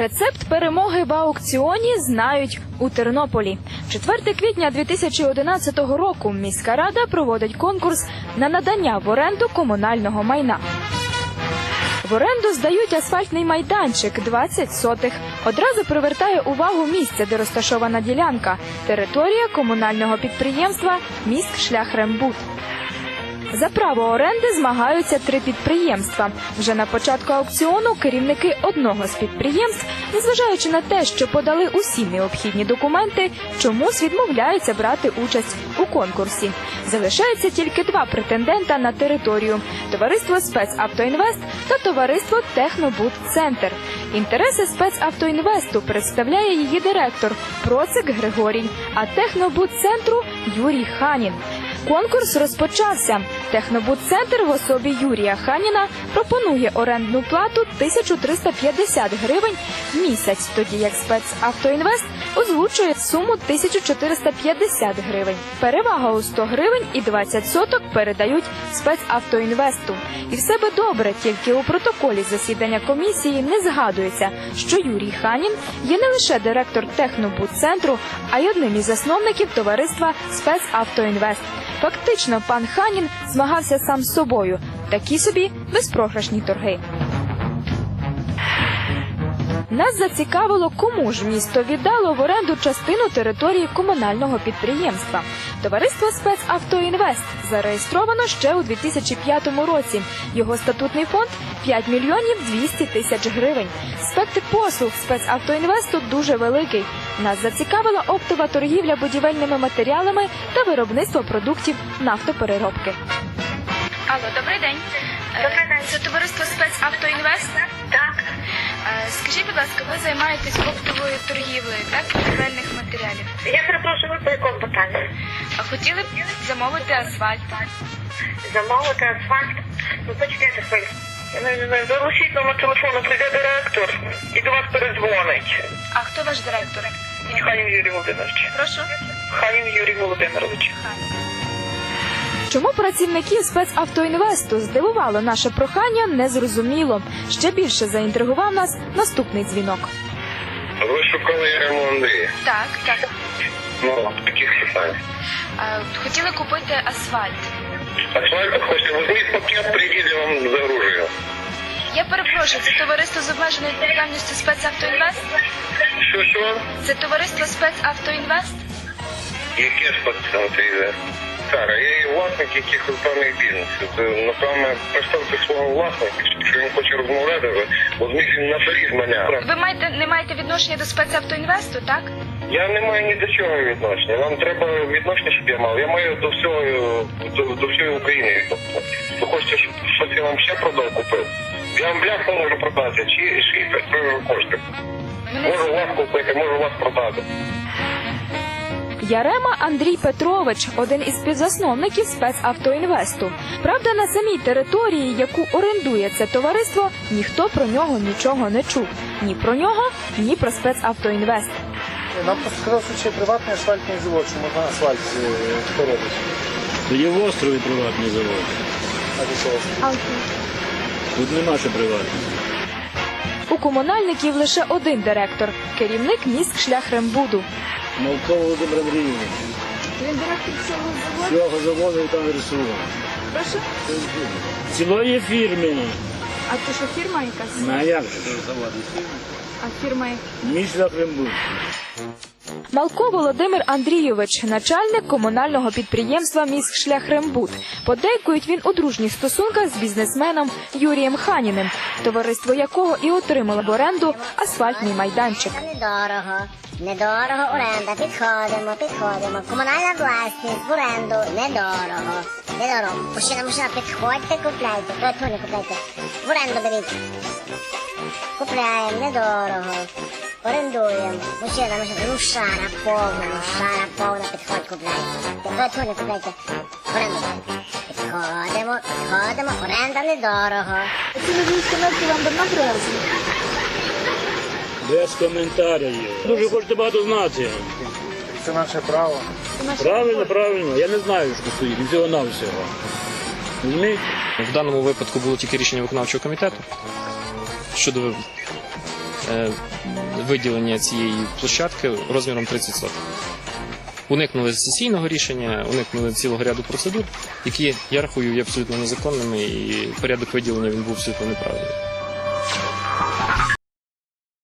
Рецепт перемоги в аукціоні знають у Тернополі. 4 квітня 2011 року міська рада проводить конкурс на надання в оренду комунального майна. В оренду здають асфальтний майданчик 20 сотих. Одразу привертає увагу місце, де розташована ділянка територія комунального підприємства Міськ шлях Рембут. За право оренди змагаються три підприємства. Вже на початку аукціону керівники одного з підприємств, незважаючи на те, що подали усі необхідні документи, чомусь відмовляються брати участь у конкурсі. Залишається тільки два претендента на територію: товариство спецавтоінвест та товариство Технобуд Центр. Інтереси спецавтоінвесту представляє її директор Процик Григорій, а Технобуд центру Юрій Ханін. Конкурс розпочався. Технобудцентр в особі Юрія Ханіна пропонує орендну плату 1350 гривень в місяць, тоді як спецавтоінвест озвучує суму 1450 гривень. Перевага у 100 гривень і 20 соток передають спецавтоінвесту. І все би добре, тільки у протоколі засідання комісії не згадується, що Юрій Ханін є не лише директор Технобудцентру, а й одним із засновників товариства Спецавтоінвест. Фактично, пан Ханін змагався сам з собою. Такі собі безпрограшні торги. Нас зацікавило, кому ж місто віддало в оренду частину території комунального підприємства. Товариство спецавтоінвест зареєстровано ще у 2005 році. Його статутний фонд 5 мільйонів 200 тисяч гривень. Спектр послуг спецавтоінвесту дуже великий. Нас зацікавила оптова торгівля будівельними матеріалами та виробництво продуктів нафтопереробки. Алло, добрий день. Добрий день. Це товариство спецавтоінвест. Скажіть, будь ласка, ви займаєтесь оптовою торгівлею, так, будівельних матеріалів? я перепрошую ви по якому питанню? А хотіли б замовити асфальт? Замовити асфальт? Ну почекайте хвилю. Залишіть номер телефону, прийде директор і до вас передзвонить. А хто ваш директор? Ханін Юрій Володимирович. Прошу. Ханін Юрій Володимирович. Чому працівників спецавтоінвесту здивувало наше прохання, незрозуміло. Ще більше заінтригував нас наступний дзвінок. Ви шукали ремонти. Так, так. Ну, таких питань. хотіли купити асфальт. Асфальт хочете, возьміть пакет, я вам загружую. Я перепрошую, це товариство з обмеженою відповідальністю спецавтоінвест? Що, що? Це товариство спецавтоінвест? Яке ж пацієнти я є власник якихось певних бізнесів. Це, напевно, представте свого власника, якщо він хоче розмовляти, ви возьміть він наперед мене. Ви маєте не маєте відношення до спецавтоінвесту, так? Я не маю ні до чого відношення. Вам треба відношення, щоб я мав. Я маю до всього, до, до всієї України відношення. Ви хочете, щоб щось я вам ще продав купив? Я вам бляху можу продати, чи шість хочете. Можу вас купити, можу вас продати. Ярема Андрій Петрович, один із співзасновників спецавтоінвесту. Правда, на самій території, яку орендує це товариство, ніхто про нього нічого не чув. Ні про нього, ні про спецавтоінвест. Нам сказав, що ще приватний асфальтний завод, що можна асфальт е, поробити. Є в острові приватний завод. А до чого? Тут нема що приватного. У комунальників лише один директор керівник міськ шлях Володимир Андрійович. Він директор цього заводу. Цього заводу і там рисував. Прошу. Цілої фірми. А це що фірма якась? Ну, А як же? А фірма яка? шлях Рембуд. Малко Володимир Андрійович, начальник комунального підприємства Міськ шлях Рембут. Подейкують він у дружніх стосунках з бізнесменом Юрієм Ханіним, товариство якого і отримало в оренду асфальтний майданчик. Недорого, недорого оренда. Підходимо, підходимо. Комунальна власність в оренду недорого. Недорого. Мужчина, мужчина, підходьте, купляйте. Телефони купляйте. В оренду беріть. Купляємо, недорого. Орендуємо. Мужчина, мужчина, ну шара повна, ну шара повна, підходь, купляйте. Телефони купляйте. В оренду. Підходимо, підходимо, оренда недорого. Ці львівські метки вам давно привезли? Без коментарів. Дуже хочете багато знати. Це наше право. Правильно, правильно. Я не знаю, що стоїть. Всього на всього. Розумієте? В даному випадку було тільки рішення виконавчого комітету щодо виділення цієї площадки розміром 30 соток. Уникнули сесійного рішення, уникнули цілого ряду процедур, які я рахую абсолютно незаконними, і порядок виділення він був абсолютно неправильний.